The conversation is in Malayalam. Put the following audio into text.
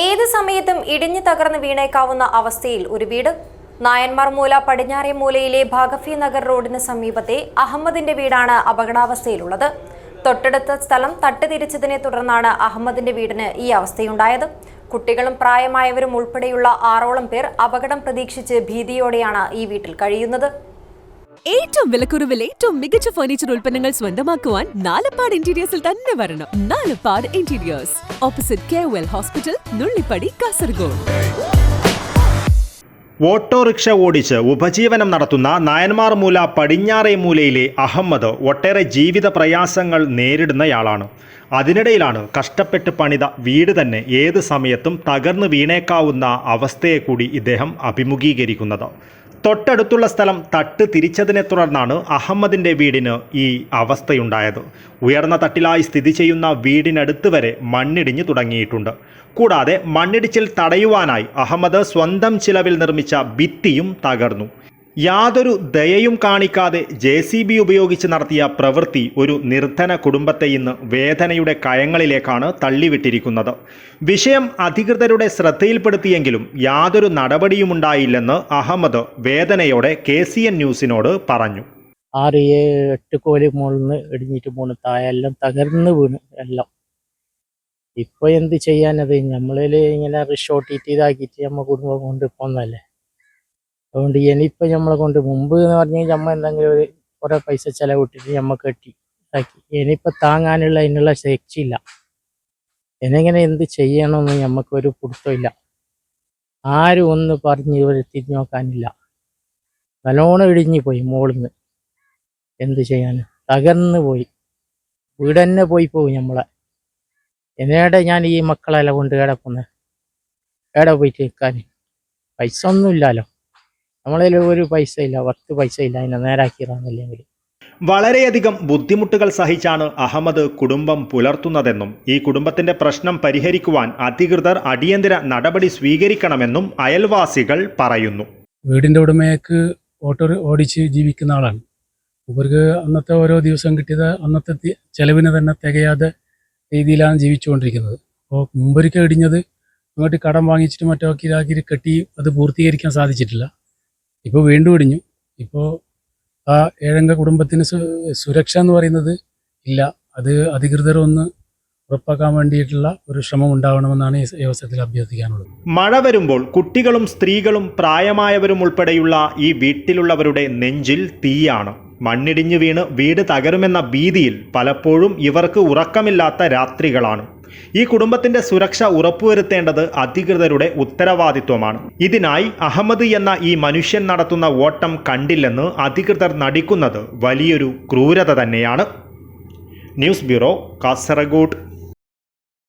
ഏത് സമയത്തും ഇടിഞ്ഞു തകർന്ന് വീണേക്കാവുന്ന അവസ്ഥയിൽ ഒരു വീട്. നായന്മാർ മൂല പടിഞ്ഞാറേ മൂലയിലെ ഭാഗഫി നഗർ റോഡിന് സമീപത്തെ അഹമ്മദിന്റെ വീടാണ് അപകടാവസ്ഥയിലുള്ളത്. തൊട്ടടുത്ത സ്ഥലം തട്ടുതിരിച്ചതിനെ തുടർന്നാണ് അഹമ്മദിന്റെ വീടിന് ഈ അവസ്ഥയുണ്ടായത്. കുട്ടികളും പ്രായമായവരും ഉൾപ്പെടെയുള്ള ആറോളം പേർ അപകടം പ്രതീക്ഷിച്ച് ഭീതിയോടെയാണ് ഈ വീട്ടിൽ കഴിയുന്നത്. ഏറ്റവും വിലക്കുറവിൽ ഏറ്റവും മികച്ച ഫർണിച്ചർ ഉൽപ്പന്നങ്ങൾ സ്വന്തമാക്കുവാൻ നാലപ്പാട് ഇന്റീരിയേഴ്സിൽ തന്നെ വരണം. Nalappad interiors opposite K well hospital Nullippady Kasaragod. Autorickshaw ഓടിച്ച് ഉപജീവനം നടത്തുന്ന നായന്മാർ മൂല പടിഞ്ഞാറേ മൂലയിലെ അഹമ്മദ് ഒട്ടേറെ ജീവിത പ്രയാസങ്ങൾ നേരിടുന്നയാളാണ്. അതിനിടയിലാണ് കഷ്ടപ്പെട്ട് പണിത വീട് തന്നെ ഏത് സമയത്തും തകർന്നു വീണേക്കാവുന്ന അവസ്ഥയെ കൂടി ഇദ്ദേഹം അഭിമുഖീകരിക്കുന്നത്. തൊട്ടടുത്തുള്ള സ്ഥലം തട്ട് തിരിച്ചതിനെ തുടർന്നാണ് അഹമ്മദിന്റെ വീടിന് ഈ അവസ്ഥയുണ്ടായത്. ഉയർന്ന തട്ടിലായി സ്ഥിതി ചെയ്യുന്ന വീടിനടുത്ത് വരെ മണ്ണിടിഞ്ഞു തുടങ്ങിയിട്ടുണ്ട്. കൂടാതെ മണ്ണിടിച്ചിൽ തടയുവാനായി അഹമ്മദ് സ്വന്തം ചിലവിൽ നിർമ്മിച്ച ഭിത്തിയും തകർന്നു. യാതൊരു ദയയും കാണിക്കാതെ ജെ സി ബി ഉപയോഗിച്ച് നടത്തിയ പ്രവൃത്തി ഒരു നിർധന കുടുംബത്തെ ഇന്ന് വേദനയുടെ കയങ്ങളിലേക്കാണ് തള്ളിവിട്ടിരിക്കുന്നത്. വിഷയം അധികൃതരുടെ ശ്രദ്ധയിൽപ്പെടുത്തിയെങ്കിലും യാതൊരു നടപടിയുമുണ്ടായില്ലെന്ന് അഹമ്മദ് വേദനയോടെ കെ സി എൻ ന്യൂസിനോട് പറഞ്ഞു. ആറ് ഏഴ് എട്ട് കോലി മുകളിൽ നിന്ന് ഇടിഞ്ഞിട്ട് പോണ് താഴെ എല്ലാം തകർന്ന് വീണ് എല്ലാം. ഇപ്പൊ എന്ത് ചെയ്യാനത്? നമ്മളിൽ ഇങ്ങനെ റിസോർട്ടിട്ട് ഇതാക്കിയിട്ട് നമ്മ കുടുംബം കൊണ്ട് പോന്നല്ലേ? അതുകൊണ്ട് ഇനിയിപ്പോ നമ്മളെ കൊണ്ട് മുമ്പ് എന്ന് പറഞ്ഞാൽ നമ്മ എന്തെങ്കിലും ഒരു കുറെ പൈസ ചെലവിട്ടിട്ട് നമ്മ കെട്ടി ഇതാക്കി. ഇനിയിപ്പോ താങ്ങാനുള്ള അതിനുള്ള ശക്തിയില്ല എന്നെങ്ങനെ എന്ത് ചെയ്യണമെന്ന് നമുക്കൊരു പിടുത്തമില്ല. ആരും ഒന്ന് പറഞ്ഞ് ഇവർ തിരിഞ്ഞു നോക്കാനില്ല. നല്ലോണം ഇടിഞ്ഞു പോയി മുകളിൽ നിന്ന് എന്ത് ചെയ്യാൻ? തകർന്നു പോയി. വീട് തന്നെ പോയി പോകും നമ്മളെ എന്നേടെ ഞാൻ ഈ മക്കളെല്ലാം കൊണ്ട് കിടക്കുന്നത് ഏടെ പോയിട്ട് നിൽക്കാൻ പൈസ ഒന്നുമില്ലല്ലോ. നമ്മളതിൽ ഒരു പൈസ ഇല്ല പത്ത് പൈസ ഇല്ല അതിനെ നേരാക്കിറാന്നില്ലെങ്കിൽ വളരെയധികം ബുദ്ധിമുട്ടുകൾ സഹിച്ചാണ് അഹമ്മദ് കുടുംബം പുലർത്തുന്നതെന്നും ഈ കുടുംബത്തിന്റെ പ്രശ്നം പരിഹരിക്കുവാൻ അധികൃതർ അടിയന്തര നടപടി സ്വീകരിക്കണമെന്നും അയൽവാസികൾ പറയുന്നു. വീടിന്റെ ഉടമയ്ക്ക് ഓട്ടോ ഓടിച്ച് ജീവിക്കുന്ന ആളാണ്. ഇവർക്ക് അന്നത്തെ ഓരോ ദിവസം കിട്ടിയത് അന്നത്തെ ചെലവിന് തന്നെ തികയാതെ രീതിയിലാണ് ജീവിച്ചുകൊണ്ടിരിക്കുന്നത്. അപ്പോൾ മുമ്പൊരിക്കൽ ഇടിഞ്ഞത് അങ്ങോട്ട് കടം വാങ്ങിച്ചിട്ട് മറ്റോ ഇതാക്കി കെട്ടി അത് പൂർത്തീകരിക്കാൻ സാധിച്ചിട്ടില്ല. ഇപ്പോൾ വീണ്ടും ഇടിഞ്ഞു. ഇപ്പോൾ ആ ഏഴംഗ കുടുംബത്തിന് സുരക്ഷ എന്ന് പറയുന്നത് ഇല്ല. അത് അധികൃതർ ഒന്ന് ഉറപ്പാക്കാൻ വേണ്ടിയിട്ടുള്ള ഒരു ശ്രമം ഉണ്ടാവണമെന്നാണ് ഈ അവസരത്തിൽ അഭ്യർത്ഥിക്കാനുള്ളത്. മഴ വരുമ്പോൾ കുട്ടികളും സ്ത്രീകളും പ്രായമായവരും ഉൾപ്പെടെയുള്ള ഈ വീട്ടിലുള്ളവരുടെ നെഞ്ചിൽ തീയാണ്. മണ്ണിടിഞ്ഞു വീണ് വീട് തകരുമെന്ന ഭീതിയിൽ പലപ്പോഴും ഇവർക്ക് ഉറക്കമില്ലാത്ത രാത്രികളാണ്. ഈ കുടുംബത്തിന്റെ സുരക്ഷ ഉറപ്പുവരുത്തേണ്ടത് അധികൃതരുടെ ഉത്തരവാദിത്വമാണ്. ഇതിനായി അഹമ്മദ് എന്ന ഈ മനുഷ്യൻ നടത്തുന്ന ഓട്ടം കണ്ടില്ലെന്ന് അധികൃതർ നടിക്കുന്നത് വലിയൊരു ക്രൂരത തന്നെയാണ്. News bureau Kasaragod.